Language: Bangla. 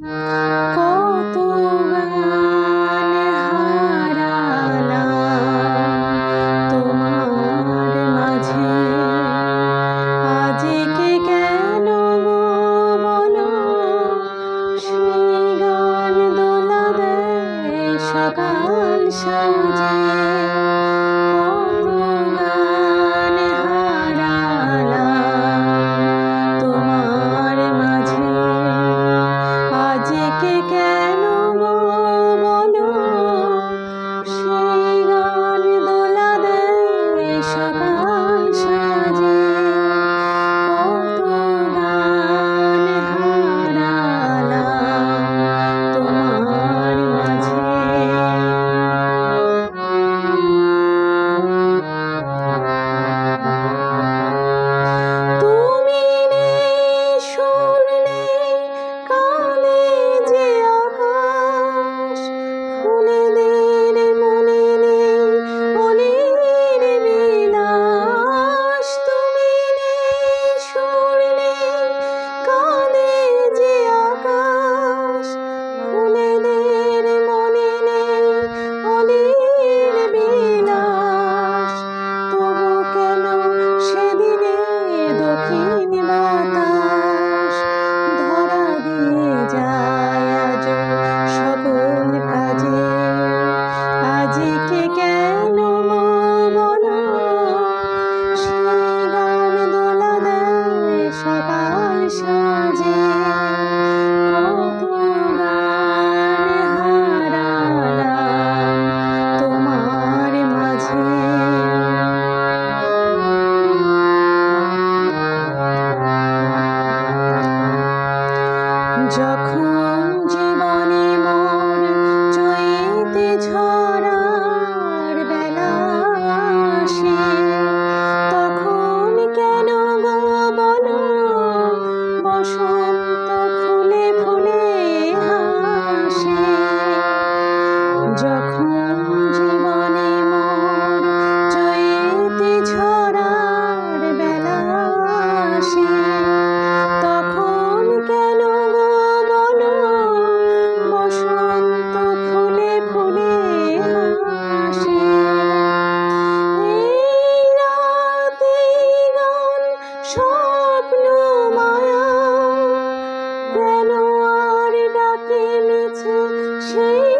কত গান হারালাম তোমার মাঝে? আজকে কেন বলো? সেই সকাল সাজে। Cho স্বপ্ন মায়া কেন আর ডাকে মিছে সেই